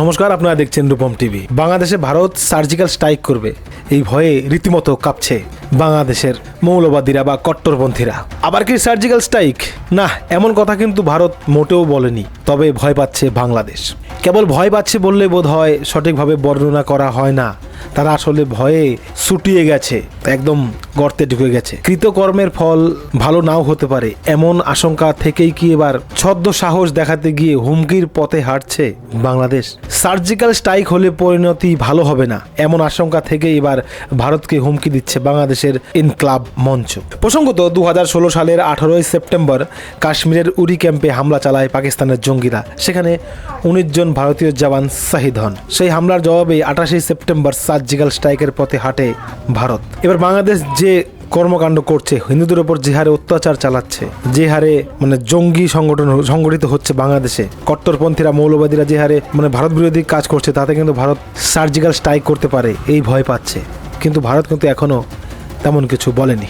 নমস্কার, আপনারা দেখছেন রূপম টিভি। বাংলাদেশে ভারত সার্জিক্যাল স্ট্রাইক করবে। এই ভয়ে রীতিমতো কাঁপছে বাংলাদেশের মৌলবাদীরা বা কট্টরপন্থীরা। আবার কি সার্জিক্যাল স্ট্রাইক না, এমন কথা কিন্তু ভারত মোটেও বলেনি, তবে ভয় পাচ্ছে বাংলাদেশ। কেবল ভয় পাচ্ছে বললে বোধ হয় সঠিকভাবে বর্ণনা করা হয় না। তারা আসলে ভয়ে ছুটিয়ে গেছে, একদম গর্তে ঢুকে গেছে। কৃতকর্মের ফল ভালো নাও হতে পারে, এমন আশঙ্কা থেকেই কি এবার ছদ্ম সাহস দেখাতে গিয়ে হুমকির পথে হাঁটছে বাংলাদেশ? সার্জিক্যাল স্ট্রাইক হলে পরিণতি ভালো হবে না, এমন আশঙ্কা থেকে এবার ভারতকে হুমকি দিচ্ছে বাংলাদেশের ইনক্লাব মঞ্চ। প্রসঙ্গত দু হাজার ষোলো সালের আঠারোই সেপ্টেম্বর কাশ্মীরের উরি ক্যাম্পে হামলা চালায় পাকিস্তানের জঙ্গিরা, সেখানে উনিশ জন ভারতীয় জওয়ান শহীদ হন। সেই হামলার জবাবে আঠাশে সেপ্টেম্বর সার্জিক্যাল স্ট্রাইকের পথে হাঁটে ভারত। এবার বাংলাদেশ যে কর্মকাণ্ড করছে, হিন্দুদের ওপর যে হারে অত্যাচার চালাচ্ছে, যে হারে মানে জঙ্গি সংগঠন সংগঠিত হচ্ছে বাংলাদেশে, কট্টরপন্থীরা, মৌলবাদীরা যে হারে মানে ভারত বিরোধী কাজ করছে, তাতে কিন্তু ভারত সার্জিক্যাল স্ট্রাইক করতে পারে, এই ভয় পাচ্ছে। কিন্তু ভারত কিন্তু এখনও তেমন কিছু বলেনি।